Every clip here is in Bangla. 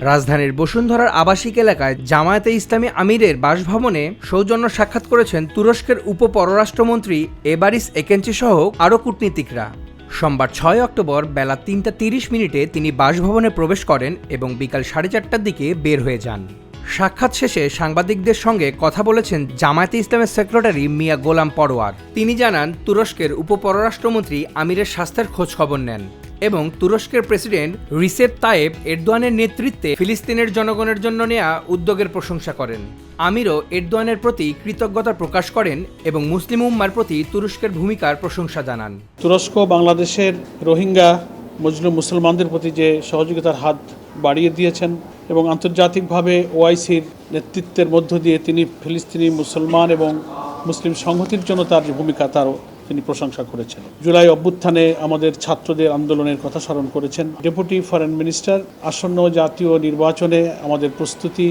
রাজধানীর বসুন্ধরার আবাসিক এলাকায় জামায়াতে ইসলামী আমিরের বাসভবনে সৌজন্য সাক্ষাৎ করেছেন তুরস্কের উপপররাষ্ট্রমন্ত্রী এবারিস একেঞ্চি সহ আরও কূটনীতিকরা। সোমবার ছয় অক্টোবর বেলা তিনটা তিরিশ মিনিটে তিনি বাসভবনে প্রবেশ করেন এবং বিকাল সাড়ে চারটার দিকে বের হয়ে যান। সাক্ষাৎ শেষে সাংবাদিকদের সঙ্গে কথা বলেছেন জামায়াতে ইসলামের সেক্রেটারি মিয়া গোলাম পরোয়ার। তিনি জানান, তুরস্কের উপপররাষ্ট্রমন্ত্রী আমিরের স্বাস্থ্যের খোঁজ খবর নেন। এবং তুরস্কের প্রেসিডেন্ট রিসেপ তায়েব এরদোয়ানের নেতৃত্বে ফিলিস্তিনের জনগণের জন্য নেয়া উদ্যোগের প্রশংসা করেন। আমিরও এরদোয়ানের প্রতি কৃতজ্ঞতা প্রকাশ করেন এবং মুসলিম উম্মার প্রতি তুরস্কের ভূমিকার প্রশংসা জানান। তুরস্ক বাংলাদেশের রোহিঙ্গা মজলুম মুসলমানদের প্রতি যে সহযোগিতার হাত বাড়িয়ে দিয়েছেন এবং আন্তর্জাতিকভাবে ওআইসির নেতৃত্বের মধ্য দিয়ে তিনি ফিলিস্তিনি মুসলমান এবং মুসলিম সংহতির জন্য তার ভূমিকা, তারও তিনি প্রশংসা করেছেন। জুলাই অভ্যুত্থানে আমাদের ছাত্রদের আন্দোলনের কথা স্মরণ করেছেন। ডেপুটি ফরেন মিনিস্টার, আসন্ন জাতীয় নির্বাচনে আমাদের প্রস্তুতি,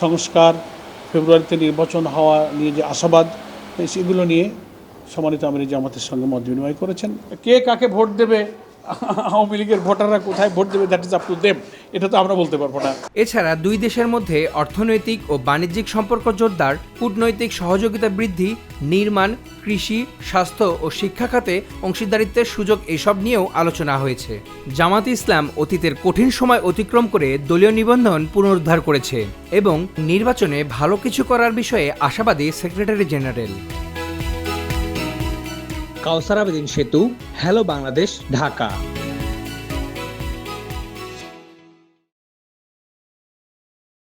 সংস্কার, ফেব্রুয়ারিতে নির্বাচন হওয়া নিয়ে যে আশাবাদ, সেগুলো নিয়ে সম্মানিত আমির জামাতের সঙ্গে মত বিনিময় করেছেন। কে কাকে ভোট দেবে আওয়ামী লীগের ভোটাররা কোথায় ভোট দেবে that is up to them এটা তো আমরা বলতে পারব না। এছাড়া দুই দেশের মধ্যে অর্থনৈতিক ও বাণিজ্যিক সম্পর্ক জোরদার, কূটনৈতিক সহযোগিতা বৃদ্ধি, নির্মাণ, কৃষি, স্বাস্থ্য ও শিক্ষা খাতে অংশীদারিত্বের সুযোগ এসব নিয়েও আলোচনা হয়েছে। জামাত ইসলাম অতীতের কঠিন সময় অতিক্রম করে দলীয় নিবন্ধন পুনরুদ্ধার করেছে এবং নির্বাচনে ভালো কিছু করার বিষয়ে আশাবাদী সেক্রেটারি জেনারেল। কাউসার আবেদিন সেতু হ্যালো বাংলাদেশ ঢাকা।